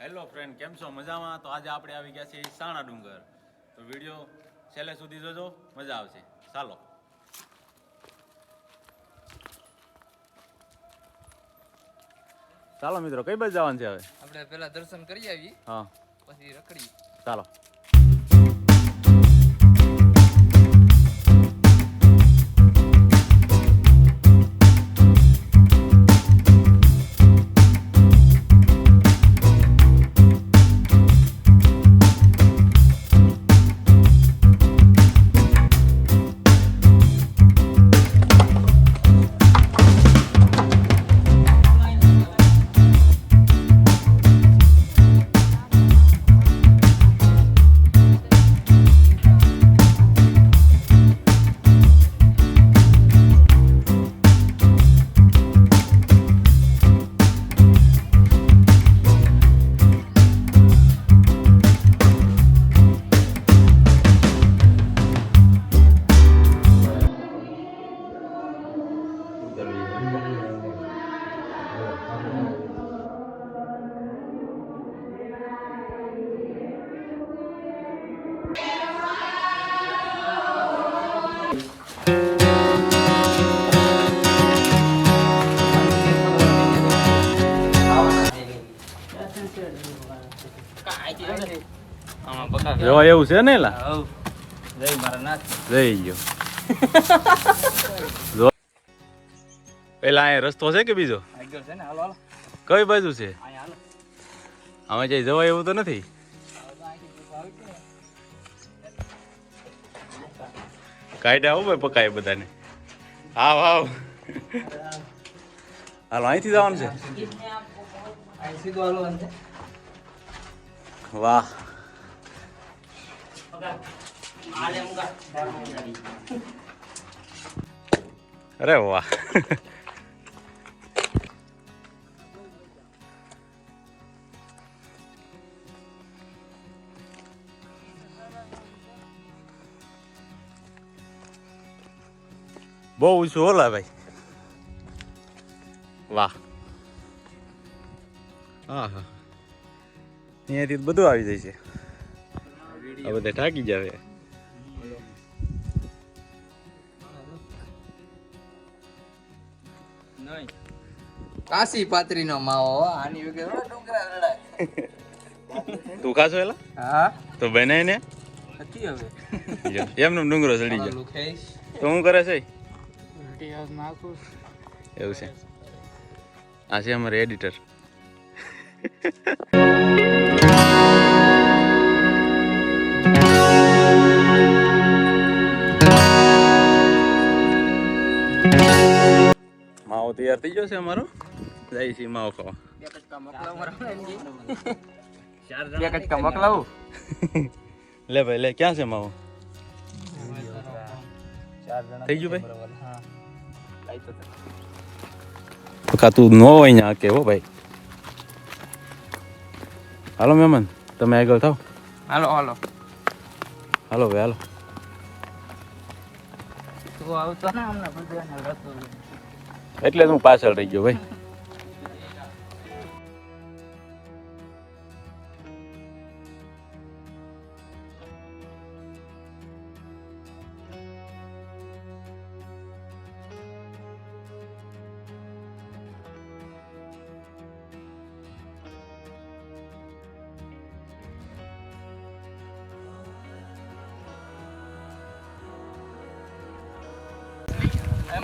Hello friend કેમ છો? મજામાં? તો આજે આપણે આવી ગયા છીએ સાણા ડુંગર. તો વીડિયો છેલ્લે સુધી જોજો મજા આવશે. ચાલો. ચાલો મિત્રો કઈ બાજુ જવાનું છે હવે? આપણે પેલા દર્શન કરી આવી હા. પછી રખડી. ચાલો. જોવા એવું છે ને લા જય મારા નાથ ગયો. પેલા અહીંયા રસ્તો છે કે બીજો? કઈ બાજુ છે? અમે જઈ જવાય એવું તો નથી? કાયદા આવું ભાઈ પકાય બધાને. આવ આવ હાલો અહીંથી જવાનું છે? વાહ. અરે વાહ. બહુ ઊંચું ઓલા ભાઈ. વાહ. હા હા અહીંયાથી બધું આવી જાય છે. આ બધા ઠાકી જાવે કાશી પાત્રી નો માવો હો. આની વગર ડુંગરા રડાય. તું ખાશો એલા? હા? તો બનાય ને? નથી હવે. એમનો ડુંગરો ચડી ગયો. તો હું કરે છે? એવું છે. આ છે અમારે એડિટર માવો તૈયાર થઈ ગયો છે અમારો? જાય છે માવો ખાવા લે ભાઈ લે ક્યાં છે માવો? થઈ ગયું ભાઈ? કા તું નો હોય અહીંયા કે હો ભાઈ? હાલો મેમન તમે આગળ થાવ હાલો હાલો. હાલો ભાઈ હાલો. તું આવતો ને હમણાં રસ્તો એટલે હું પાછળ રહી ગયો ભાઈ.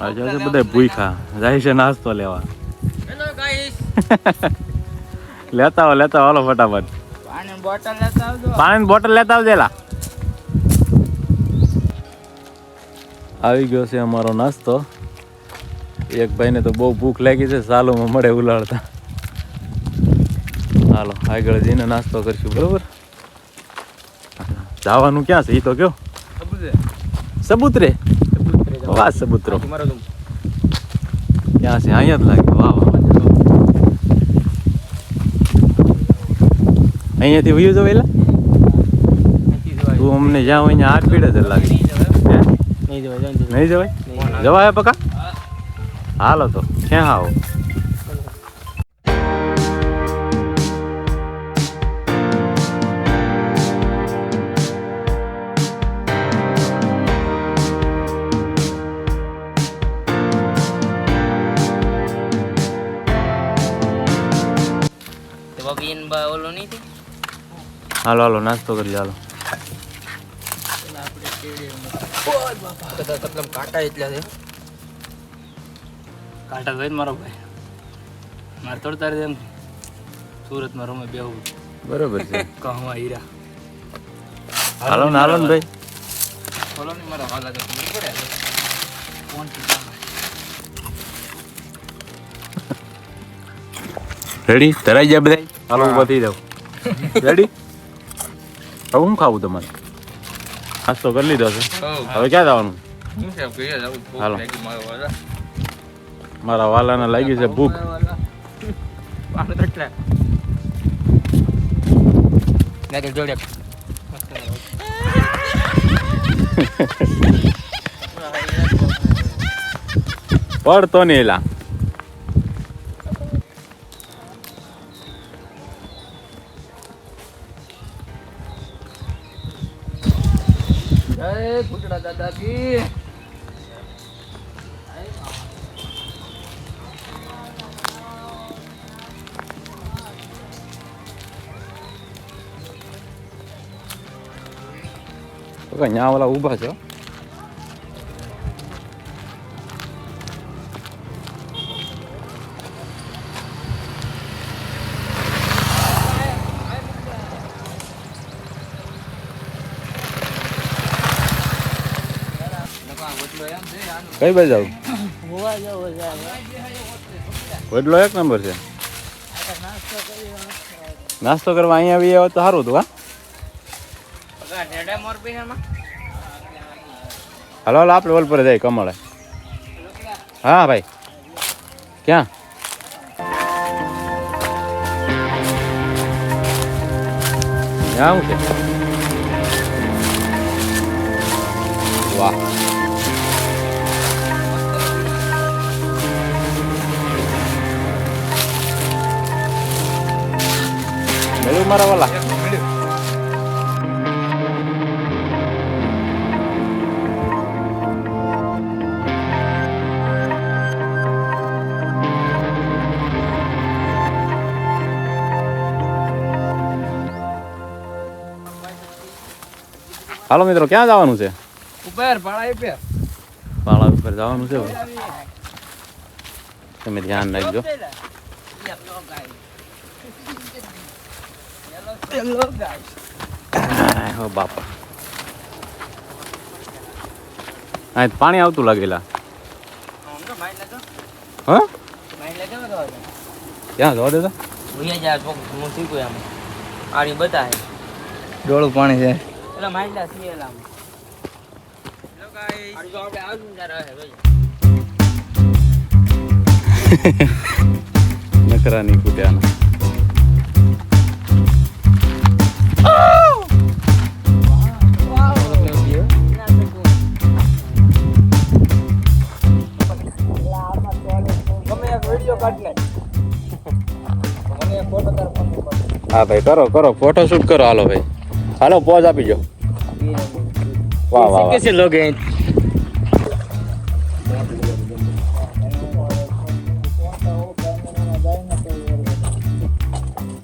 આજે છે બધા ભૂખા જાય છે નાસ્તો લેવા. હેલો ગાઈસ લેતા આવો લેતા આવો ફટાફટ. પાણી બોટલ લેતા આવજો. પાણીની બોટલ લેતા આવજેલા આવી ગયો છે અમારો નાસ્તો. એક ભાઈને તો બહુ ભૂખ લાગી છે સાલુમાં મળે ઉલાળતા. હાલો આગળ જઈને નાસ્તો કરશું બરોબર? જવાનું ક્યાં છે? એ તો કયો. સબૂતરે? વાહ સબૂતરો ક્યાં છે અહીંયા જ લાગે વાહ વાહ અહીંયાથી વ્યૂ જો પેલા તું અમને જ્યાં હોય હાથ પીડે જ લાગે હે? નહીં જવાય જવાય પકા હાલો તો ક્યાં આવો મેન બા ઓલો નહીં થી હાલો હાલો નાસ્તો કરી હાલો કાંટા એટલા છે કાંટા જોઈ મારો ભાઈ. મારે થોડું તારે એમ સુરતમાં રમે બેહવું બરોબર છે. કહવા હીરા. હાલો ને હાલો ને ભાઈ. બોલો ને મારા વાલા તો ખબર પડે. કોણ રેડી ધરાઈ જાય બધા હાલો ઊભા થઈ જાવ રેડી હવે હું ખાવું તમારે? નાસ્તો કરી લીધો છે. હવે ક્યાં જવાનું? હાલો. મારો વાલા. મારા વાલાને લાગી છે ભૂખ. પડતો નહીં એલા. જય કુટડા દાદા કી તો કઈ ન્યા ઓલા ઊભા છે કઈ બાજુ જાવ હોવા જાવ જાય વડલો એક નંબર છે. નાસ્તો કરવા અહીંયા આવી આવે તો સારું હતું, હા? ઢેડા મોરબીનામાં હાલો હાલો, આપણે ઓલ પર જાય કમળે. હા, ભાઈ. ક્યાં? ત્યાં શું છે. મળ્યું મારા વાલા હાલો મિત્રો ક્યાં જવાનું છે ઉપર ભાડા ઉપર ભાડા ઉપર જવાનું છે તમે ધ્યાન રાખજો આય હો બાપા. આ પાણી આવતું લાગેલા. હા? ક્યાં જવા દેતા? આડી બતાવે ડોળું પાણી છે. એટલે માઇન્ડા સિયેલા આડી તો આપણે આજુ જરા રહે ભાઈ નકરાની કુટ્યાના. હા ભાઈ કરો કરો. ફોટોશૂટ કરો. હાલો ભાઈ. હાલો પોઝ આપી જો વાહ વાહ કેસે લોગ હે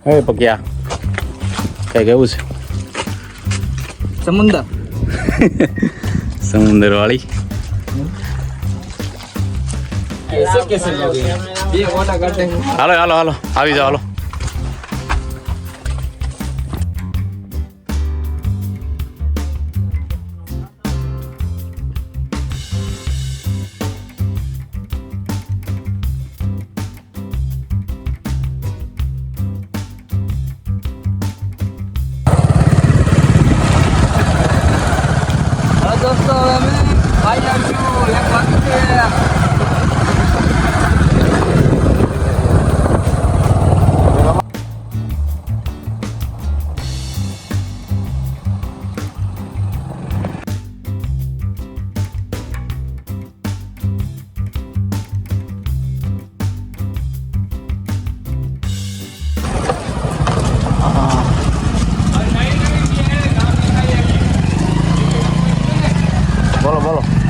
હે પક્યા કઈ કેવું છે. સમુદ્ર. સમુદ્ર વાળી હાલો હાલો હાલો. આવી જાઓ હાલો.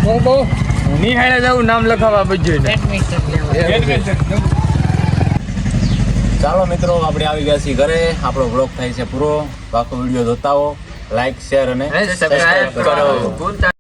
બહુ બહુ નિહાળે જવું નામ લખાવવા બધું ચાલો મિત્રો આપણે આવી ગયા છીએ ઘરે. આપણો બ્લોગ થાય છે પૂરો. બાકી વીડિયો જોતા હો. લાઈક શેર અને સબસ્ક્રાઇબ કરો.